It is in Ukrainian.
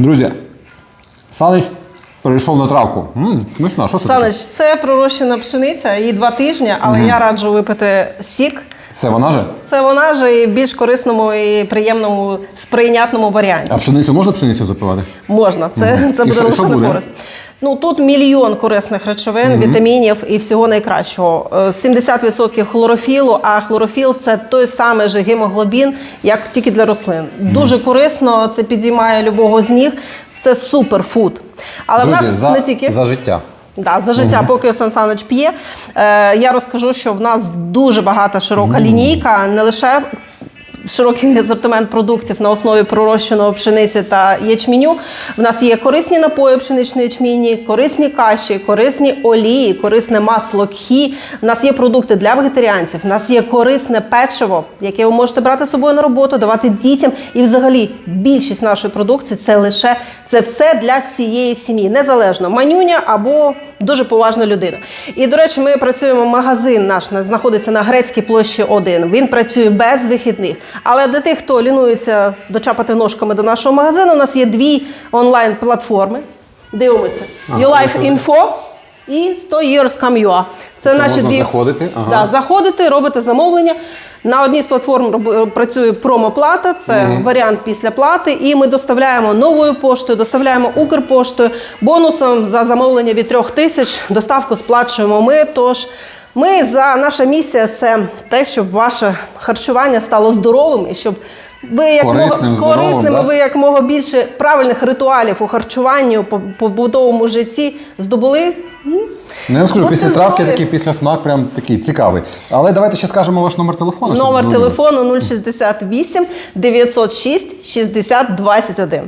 Друзі, Санич перейшов на травку. Мм, смачно, що це? таке? Це пророщена пшениця, їй два тижні, але я раджу випити сік. Це вона же? Це вона ж і більш корисному і приємному сприйнятному варіанті. А пшеницю можна пшеницю запивати? Можна, це, це І буде що- лише що на буде? користь. Ну тут мільйон корисних речовин, вітамінів і всього найкращого. Е, 70% хлорофілу, а хлорофіл це той самий же гемоглобін, як тільки для рослин. Дуже корисно, це підіймає любого з ніг. Це суперфуд. Але в нас за, не тільки за життя. Да, за життя, поки Сан Санич п'є. Е, я розкажу, що в нас дуже багата широка лінійка, не лише широкий асортимент продуктів на основі пророщеного пшениці та ячменю. В нас є корисні напої пшеничної ячміні, корисні каші, корисні олії, корисне масло кхі. В нас є продукти для вегетаріанців. В нас є корисне печиво, яке ви можете брати з собою на роботу, давати дітям. І взагалі більшість нашої продукції це лише це все для всієї сім'ї, незалежно манюня або дуже поважна людина. І до речі, ми працюємо. Магазин наш знаходиться на грецькій площі 1. Він працює без вихідних. Але для тих, хто лінується дочапати ножками до нашого магазину, у нас є дві онлайн-платформи. Дивимося: Ага, YouLife ось Info і 100 Years Come UA. Це Тобто наші можна дві заходити, ага. Да, заходите, робите замовлення. На одній з платформ роб- працює промоплата, це варіант після плати. І ми доставляємо новою поштою, доставляємо Укрпоштою. Бонусом за замовлення від трьох тисяч доставку сплачуємо ми. Тож ми за наша місія це те, щоб ваше харчування стало здоровим і щоб. Ви як Корисним, мого, здоровим, корисними, да? ви як мого більше правильних ритуалів у харчуванні, у по- побутовому житті здобули. Ну, я вам скажу, Будьте після травки здорові. такий після смак прям такий цікавий. Але давайте ще скажемо ваш номер телефону. щоб Номер дзвонили. телефону 068 906 60 21.